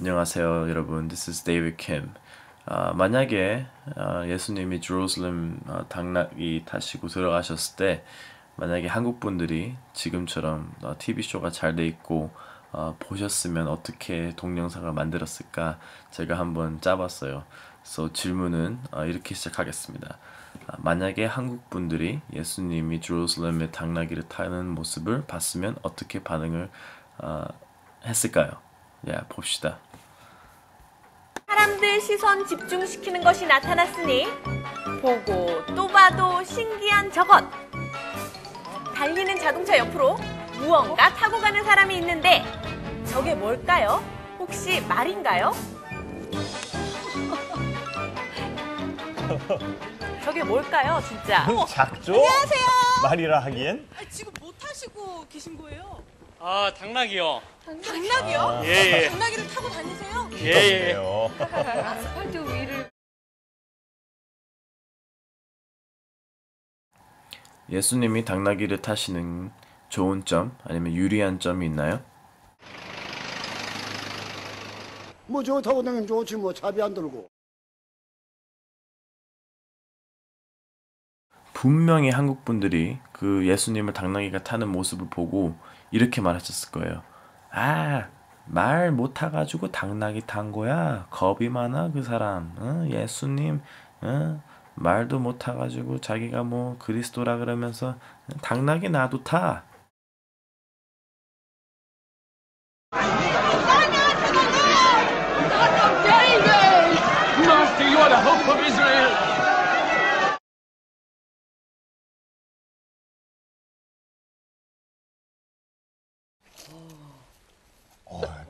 안녕하세요, 여러분. This is David Kim. 아, 만약에 아, 예수님이 제루살렘 아, 당나귀 타시고 들어가셨을 때 만약에 한국 분들이 지금처럼 어, TV 쇼가 잘 돼 있고 어, 보셨으면 어떻게 동영상을 만들었을까 제가 한번 짜봤어요. 그래서 질문은 어, 이렇게 시작하겠습니다. 아, 만약에 한국 분들이 예수님이 제루살렘의 당나귀를 타는 모습을 봤으면 어떻게 반응을 어, 했을까요? 야 봅시다. 사람들 시선 집중시키는 것이 나타났으니 보고 또 봐도 신기한 저것. 달리는 자동차 옆으로 무언가 타고 가는 사람이 있는데 저게 뭘까요? 혹시 말인가요? 저게 뭘까요, 진짜? 작죠? 안녕하세요. 말이라 하기엔. 아, 지금 못 타시고 계신 거예요? 아, 당나귀요. 당나귀요? 예, 예. 당나귀를 타고 다니세요? 예, 예. 그래요. 예수님이 당나귀를 타시는 좋은 점 아니면 유리한 점이 있나요? 뭐 좋다고 당연 좋지 뭐 차비 안 들고 분명히 한국 분들이 그 예수님을 당나귀가 타는 모습을 보고 이렇게 말하셨을 거예요. 아, 말 못 타가지고 당나귀 탄 거야. 겁이 많아 그 사람. 어? 예수님, 어? 말도 못 타가지고 자기가 뭐 그리스도라 그러면서 당나귀 나도 타. Master, you are the hope of Israel.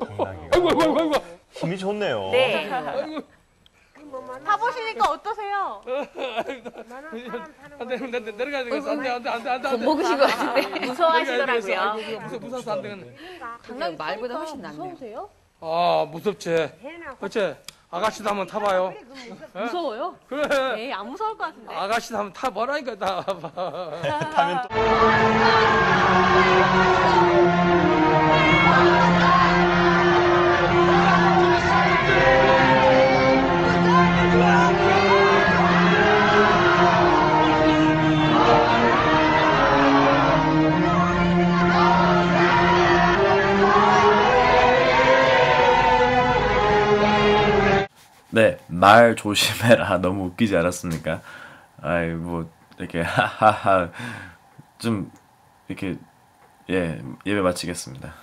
아이고, 아이고, 아이고, 아이고. 힘이 좋네요. 네. 타보시니까 어떠세요? 안 돼, 내- 내- 내려가야 되겠어. 안 돼, 안 돼, 안 돼, 안 돼. 안 돼. 먹으신 것 같은데. 무서워하시더라고요. 아이고, 무서, 무서워서 안 되겠네. 당나귀 말보다 훨씬 낫네요. 아, 무섭지. 어째? 아가씨도 한번 타봐요. 무서워요? 그래. 에이, 안 무서울 것 같은데. 아가씨도 한번 타보라니까, 나. 타면 또. 네, 말 조심해라. 너무 웃기지 않았습니까? 아이, 뭐, 이렇게, 하하하. 좀, 이렇게, 예, 예배 마치겠습니다.